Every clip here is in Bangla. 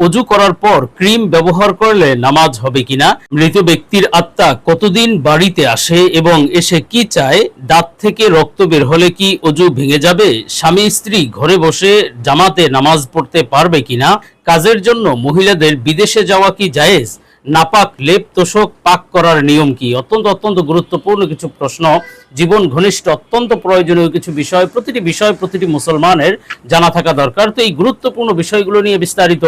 অজু করার পর ক্রিম ব্যবহার করলে নামাজ হবে কিনা? মৃত ব্যক্তির আত্মা কতদিন বাড়িতে আসে এবং এসে কি চায়? দাঁত থেকে রক্ত বের হলে কি অজু ভেঙে যাবে? স্বামী স্ত্রী ঘরে বসে জামাতে নামাজ পড়তে পারবে কিনা? কাজের জন্য মহিলাদের বিদেশে যাওয়া কি জায়েজ? নাপাক, লেপ, তোষক, পাক করার নিয়ম কি? অত্যন্ত অত্যন্ত গুরুত্বপূর্ণ কিছু প্রশ্ন। জীবন ঘনিষ্ঠ, অত্যন্ত প্রয়োজনীয় কিছু বিষয়। প্রতিটি বিষয় প্রতিটি মুসলমানের জানা থাকা দরকার। তো এই গুরুত্বপূর্ণ বিষয়গুলো নিয়ে বিস্তারিত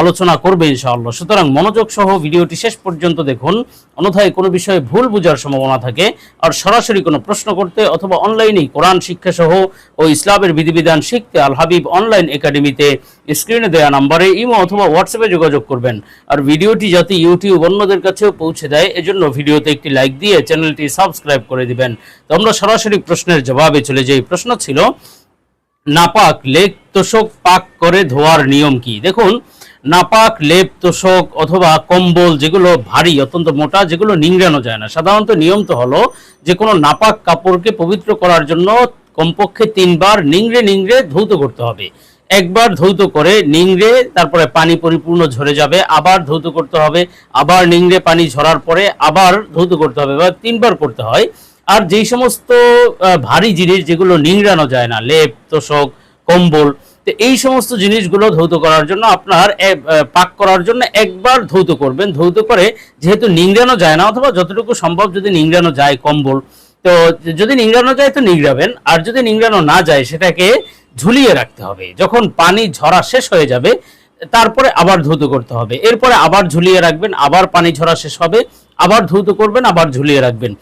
আলোচনা করবে ইনশাআল্লাহ। সুতরাং মনোযোগ সহ ভিডিওটি শেষ পর্যন্ত দেখুন। অন্যথায় কোনো বিষয়ে ভুল বোঝার সম্ভাবনা থাকে। আর সরাসরি কোনো প্রশ্ন করতে অথবা অনলাইনে কোরআন শিক্ষা সহ ও ইসলামের বিধিবিধান শিখতে আল হাবিব অনলাইন একাডেমিতে স্ক্রিনে দেওয়া নাম্বারে ইমো অথবা হোয়াটসঅ্যাপে যোগাযোগ করবেন। আর ভিডিওটি যাতে ইউটিউব অন্যদের কাছেও পৌঁছে দেয় এজন্য ভিডিওতে একটি লাইক দিয়ে চ্যানেলটি সাবস্ক্রাইব করে দিবেন। তো আমরা সরাসরি প্রশ্নের জবাবে চলে যাই। প্রশ্ন ছিল, নাপাক লেপ তোষক পাক করে ধোয়ার নিয়ম কি? দেখুন, নাপাক লেপ তোষক অথবা কম্বল যেগুলো ভারী, অত্যন্ত মোটা, যেগুলো নিংড়ানো যায় না। সাধারণত নিয়ম তো হলো যে কোনো নাপাক কাপড়কে পবিত্র করার জন্য কমপক্ষে তিনবার নিংড়ে নিংড়ে ধৌত করতে হবে। একবার ধৌত করে নিংড়ে, তারপরে পানি পরিপূর্ণ ঝরে যাবে, আবার ধৌত করতে হবে, আবার নিংড়ে পানি ঝরার পরে আবার ধৌত করতে হবে বা তিনবার করতে হয়। আর যেই সমস্ত ভারী জিনিস যেগুলো নিংড়ানো যায় না, লেপ, তোষক, কম্বল, তো এই সমস্ত জিনিসগুলো ধৌত করার জন্য আপনার পাক করার জন্য একবার ধৌত করবেন। ধৌত করে যেহেতু নিংড়ানো যায় না, অথবা যতটুকু সম্ভব যদি নিংড়ানো যায় কম্বল, তো যদি নিংড়ানো যায় তো নিংড়াবেন, আর যদি নিংড়ানো না যায় সেটাকে ঝুলিয়ে রাখতে হবে। যখন পানি ঝরা শেষ হয়ে যাবে, তারপরে আবার ধৌত করতে হবে। এরপরে আবার ঝুলিয়ে রাখবেন, আবার পানি ঝরা শেষ হবে, আবার ধৌত করবেন, আবার ঝুলিয়ে রাখবেন।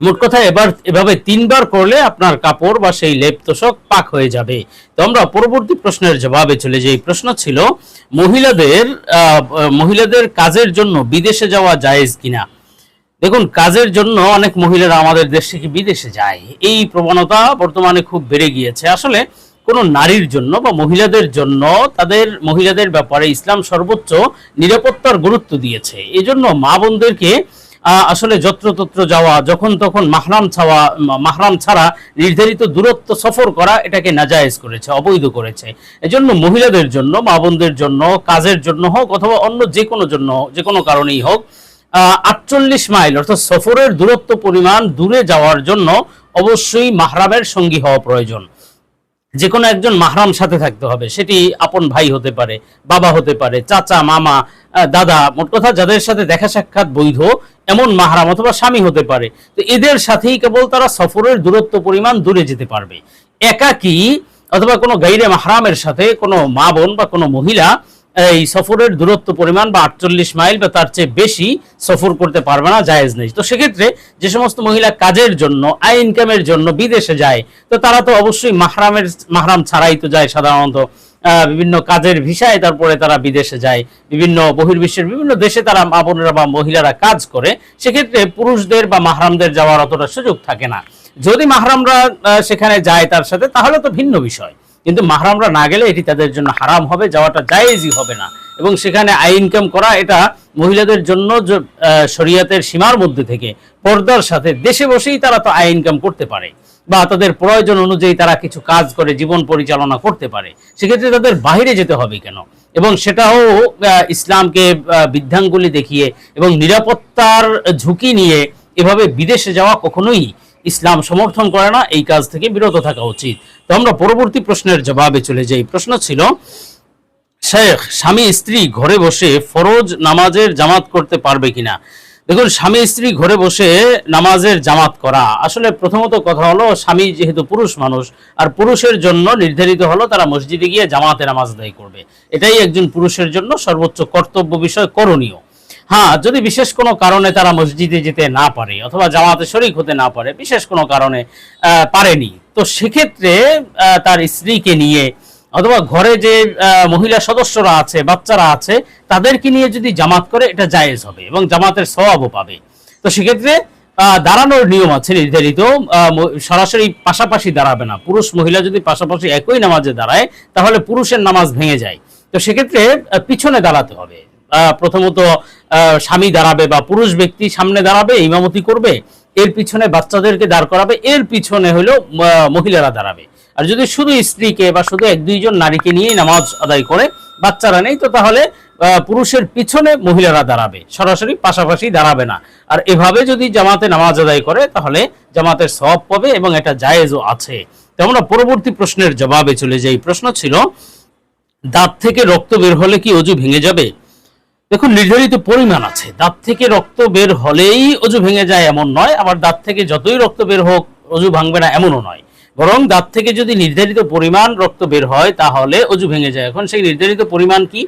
মোট কথা এবার এভাবে তিনবার করলে আপনার কাপড় বা সেই লেপ তোষক পাক হয়ে যাবে। তো আমরা পরবর্তী প্রশ্নের জবাবে চলে যাই। প্রশ্ন ছিল, মহিলাদের মহিলাদের কাজের জন্য বিদেশে যাওয়া জায়েজ কিনা? দেখুন, কাজের জন্য অনেক মহিলারা আমাদের দেশ থেকে বিদেশে যায়। এই প্রবণতা বর্তমানে খুব বেড়ে গিয়েছে। আসলে কোনো নারীর জন্য বা মহিলাদের জন্য তাদের, মহিলাদের ব্যাপারে ইসলাম সর্বোচ্চ নিরাপত্তার গুরুত্ব দিয়েছে। এজন্য মা বোনদেরকে আসলে যত্রতত্র যাওয়া, যখন তখন মাহরাম ছাওয়া মাহরাম ছাড়া নির্ধারিত দূরত্ব সফর করা এটাকে নাজায়েজ করেছে, অবৈধ করেছে। এজন্য মহিলাদের জন্য, মা বোনদের জন্য, কাজের জন্য হোক অথবা অন্য যে কোনো জন্য, যে কোনো কারণেই হোক আটচল্লিশ মাইল অর্থাৎ সফরের দূরত্ব পরিমাণ দূরে যাওয়ার জন্য অবশ্যই মাহরামের সঙ্গী হওয়া প্রয়োজন। যে কোনো একজন মাহরাম সাথে থাকতে হবে। সেটি আপন ভাই হতে পারে, বাবা হতে পারে, চাচা, মামা দাদা, মোট কথা যাদের সাথে দেখা সাক্ষাৎ বৈধ, এমন মাহরাম অথবা স্বামী হতে পারে। তো এদের সাথেই কেবল তারা সফরের দূরত্ব পরিমাণ দূরে যেতে পারবে। একাকি অথবা কোনো গাইরে মাহরামের সাথে কোনো মা বোন বা কোনো মহিলা এই সফরের দূরত্ব পরিমাণ বা আটচল্লিশ মাইল বা তার চেয়ে বেশি সফর করতে পারবে না, জায়েজ নেই। তো সেক্ষেত্রে যে সমস্ত মহিলা কাজের জন্য আই ইনকামের জন্য বিদেশে যায়, তো তারা তো অবশ্যই মাহরামের, মাহরাম ছাড়াই তো যায় সাধারণত। বিভিন্ন কাজের ভিসায় তারপরে তারা বিদেশে যায়। বিভিন্ন বহির্বিশ্বের বিভিন্ন দেশে তারা মা বোনেরা বা মহিলারা কাজ করে। সেক্ষেত্রে পুরুষদের বা মাহরামদের যাওয়ার অতটা সুযোগ থাকে না। যদি মাহরামরা সেখানে যায় তার সাথে, তাহলে তো ভিন্ন বিষয়। কিন্তু মাহরামরা না গেলে এটি তাদের জন্য হারাম হবে যাওয়াটা জায়েজই হবে না। এবং সেখানে আই ইনকাম করা এটা মহিলাদের জন্য শরিয়াতের সীমার মধ্যে থেকে পর্দার সাথে দেশে বসেই তারা তো আই ইনকাম করতে পারে বা তাদের প্রয়োজন অনুযায়ী তারা কিছু কাজ করে জীবন পরিচালনা করতে পারে। সেক্ষেত্রে তাদের বাইরে যেতে হবে কেন? এবং সেটাও ইসলামকে আহ, বৃদ্ধাঙ্গুলি দেখিয়ে এবং নিরাপত্তার ঝুঁকি নিয়ে এভাবে বিদেশে যাওয়া কখনোই ইসলাম সমর্থন করে না, এই কাজ থেকে বিরত থাকা উচিত। তো আমরা পরবর্তী প্রশ্নের জবাবে চলে যাই। প্রশ্ন ছিল, শেখ, স্বামী, স্ত্রী ঘরে বসে ফরজ নামাজের জামাত করতে পারবে কিনা? দেখুন, স্বামী, স্ত্রী ঘরে বসে নামাজের জামাত করা, আসলে প্রথমত কথা হলো, স্বামী যেহেতু পুরুষ মানুষ, আর পুরুষের জন্য নির্ধারিত হলো তারা মসজিদে গিয়ে জামাতে নামাজ দায়ী করবে। এটাই একজন পুরুষের জন্য সর্বোচ্চ কর্তব্য বিষয়, করণীয়। হ্যাঁ যদি বিশেষ কোনো কারণে তারা মসজিদে যেতে না পারে অথবা জামাতে শরিক হতে না পারে, বিশেষ কোনো কারণে পারেনি, তো সেক্ষেত্রে তার স্ত্রীকে নিয়ে অথবা ঘরে যে মহিলা সদস্যরা আছে, বাচ্চারা আছে, তাদেরকে নিয়ে যদি জামাত করে, এটা জায়েজ হবে এবং জামাতের স্বভাবও পাবে। তো সেক্ষেত্রে দাঁড়ানোর নিয়ম আছে নির্ধারিত সরাসরি পাশাপাশি দাঁড়াবে না। পুরুষ মহিলা যদি পাশাপাশি একই নামাজে দাঁড়ায়, তাহলে পুরুষের নামাজ ভেঙে যায়। তো সেক্ষেত্রে পিছনে দাঁড়াতে হবে। প্রথমত স্বামী দাঁড়াবে বা পুরুষ ব্যক্তি সামনে দাঁড়াবে, ইমামতি করবে, এর পিছনে বাচ্চাদেরকে দাঁড় করাবে, এর পিছনে হলো মহিলারা দাঁড়াবে। আর যদি শুধু স্ত্রীকে বা শুধু এক, দুইজন নারীকে নিয়েই নামাজ আদায় করে, বাচ্চারা নেই, তো তাহলে পুরুষের পিছনে মহিলারা দাঁড়াবে, সরাসরি পাশাপাশি দাঁড়াবে না। আর এভাবে যদি জামাতে নামাজ আদায় করে, তাহলে জামাতের সব পাবে এবং এটা জায়েজও আছে। তো আমরা পরবর্তী প্রশ্নের জবাবে চলে যাই। প্রশ্ন ছিল, দাঁত থেকে রক্ত বের হলে কি অজু ভেঙে যাবে? দেখুন, নির্ধারিত পরিমাণ আছে। দাঁত থেকে রক্ত বের হলেই অজু ভেঙে যায় এমন নয়, আবার দাঁত থেকে যতই রক্ত বের হোক, অজু ভাঙবে না এমনও নয়। বরং দাঁত থেকে যদি নির্ধারিত পরিমাণ রক্ত বের হয়, তাহলে অজু ভেঙে যায়। এখন সেই নির্ধারিত পরিমাণ কি?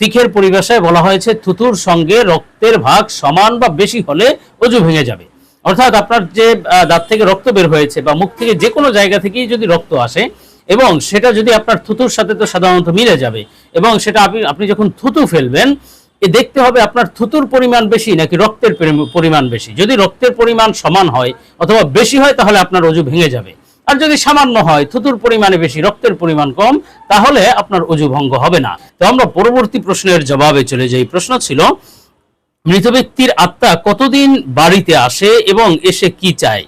ফিখের পরিভাষায় বলা হয়েছে থুতুর সঙ্গে রক্তের ভাগ সমান বা বেশি হলে অজু ভেঙে যাবে। অর্থাৎ আপনার যে দাঁত থেকে রক্ত বের হয়েছে বা মুখ থেকে যে কোনো জায়গা থেকেই যদি রক্ত আসে, এবং সেটা যদি আপনার থুতুর সাথে তো সাধারণত মিলে যাবে, এবং সেটা আপনি আপনি যখন থুতু ফেলবেন এ দেখতে হবে আপনার থুতুর পরিমাণ বেশি নাকি রক্তের পরিমাণ বেশি। যদি রক্তের পরিমাণ সমান হয় অথবা বেশি হয় তাহলে আপনার অজু ভেঙে যাবে। আর যদি সামান্য হয়, থুতুর পরিমাণে বেশি, রক্তের পরিমাণ কম, তাহলে আপনার অজু ভঙ্গ হবে না। তো আমরা পরবর্তী প্রশ্নের জবাবে চলে যাই। প্রশ্ন ছিল, মৃত ব্যক্তির আত্মা কতদিন বাড়িতে আসে এবং এসে কি চায়?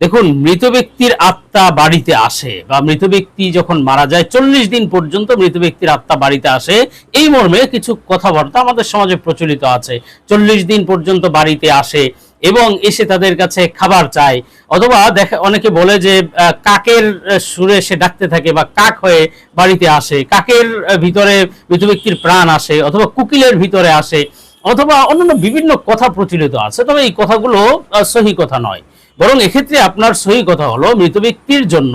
দেখুন, মৃত ব্যক্তির আত্মা বাড়িতে আসে বা মৃত ব্যক্তি যখন মারা যায়, চল্লিশ দিন পর্যন্ত মৃত ব্যক্তির আত্মা বাড়িতে আসে। এই মর্মে কিছু কথাবার্তা আমাদের সমাজে প্রচলিত আছে। চল্লিশ দিন পর্যন্ত বাড়িতে আসে এবং এসে তাদের কাছে খাবার চায়। অথবা দেখা, অনেকে বলে যে কাকের সুরে সে ডাকতে থাকে বা কাক হয়ে বাড়িতে আসে। কাকের ভিতরে মৃত ব্যক্তির প্রাণ আসে অথবা কুকিলের ভিতরে আসে অথবা অন্যান্য বিভিন্ন কথা প্রচলিত আছে। তবে এই কথাগুলো সহি কথা নয়। বরং এক্ষেত্রে আপনার সহি কথা হলো, মৃত ব্যক্তির জন্য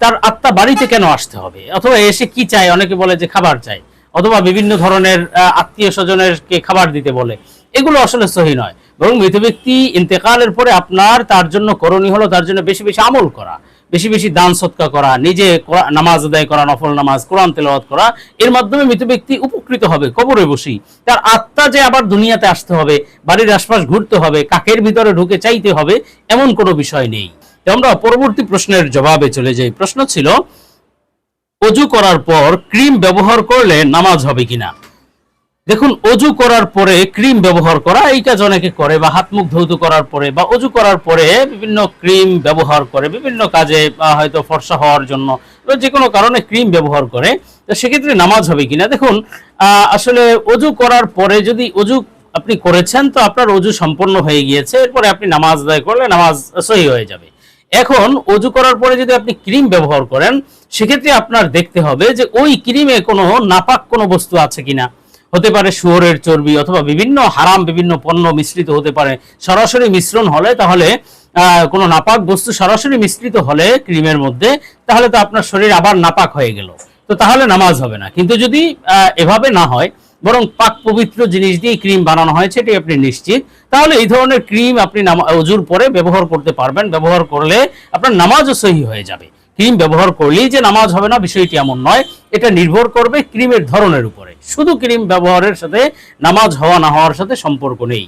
তার আত্মা বাড়িতে কেন আসতে হবে? অথবা এসে কি চায়? অনেকে বলে যে খাবার চায়। অথবা বিভিন্ন ধরনের আত্মীয় স্বজনেরকে খাবার দিতে বলে। এগুলো আসলে সহি নয়। বরং মৃত ব্যক্তি ইন্তেকালের পরে আপনার তার জন্য করণীয় হলো তার জন্য বেশি বেশি আমল করা। বেশি বেশি দান সৎকা করা, নিজে নামাজ আদায় করা, নফল নামাজ, কোরআন তেলাওয়াত করা, এর মাধ্যমে মৃত ব্যক্তি উপকৃত হবে, কবরে বসি তার আত্মা যে আবার দুনিয়াতে আসতে হবে, বাড়ির আশপাশ ঘুরতে হবে, কাকের ভিতরে ঢুকে চাইতে হবে, এমন কোনো বিষয় নেই। আমরা পরবর্তী প্রশ্নের জবাবে চলে যাই। প্রশ্ন ছিল, অজু করার পর ক্রিম ব্যবহার করলে নামাজ হবে কিনা? দেখুন, অজু করার পরে ক্রিম ব্যবহার করা এই কাজ অনেকে করে, বা হাত মুখ ধৌত করার পরে, বা অজু করার পরে বিভিন্ন ক্রিম ব্যবহার করে, বিভিন্ন কাজে হয়তো ফর্সা হওয়ার জন্য যে কোনো কারণে ক্রিম ব্যবহার করে, তো সেক্ষেত্রে নামাজ হবে কিনা? দেখুন আসলে অজু করার পরে যদি অজু আপনি করেছেন, তো আপনার অজু সম্পন্ন হয়ে গিয়েছে, এরপরে আপনি নামাজ আদায় করলে নামাজ সহি হয়ে যাবে। এখন, অজু করার পরে যদি আপনি ক্রিম ব্যবহার করেন, সেক্ষেত্রে আপনার দেখতে হবে যে ওই ক্রিমে কোনো নাপাক কোনো বস্তু আছে কিনা। হতে পারে শুয়োরের চর্বি অথবা বিভিন্ন হারাম, বিভিন্ন পণ্য মিশ্রিত হতে পারে। সরাসরি মিশ্রণ হলে তাহলে কোনো নাপাক বস্তু সরাসরি মিশ্রিত হলে ক্রিমের মধ্যে, তাহলে তো আপনার শরীর আবার নাপাক হয়ে গেল। তো তাহলে নামাজ হবে না। কিন্তু যদি এভাবে না হয়, বরং পাক পবিত্র জিনিস দিয়ে ক্রিম বানানো হয়েছে এটি আপনি নিশ্চিত, তাহলে এই ধরনের ক্রিম আপনি অজুর পরে ব্যবহার করতে পারবেন। ব্যবহার করলে আপনার নামাজও সহি হয়ে যাবে। ক্রিম ব্যবহার করলেই যে নামাজ হবে না, বিষয়টি এমন নয়। এটা নির্ভর করবে ক্রিমের ধরনের উপরে। শুধু ক্রিম ব্যবহারের সাথে, নামাজ হওয়া না হওয়ার সাথে সম্পর্ক নেই।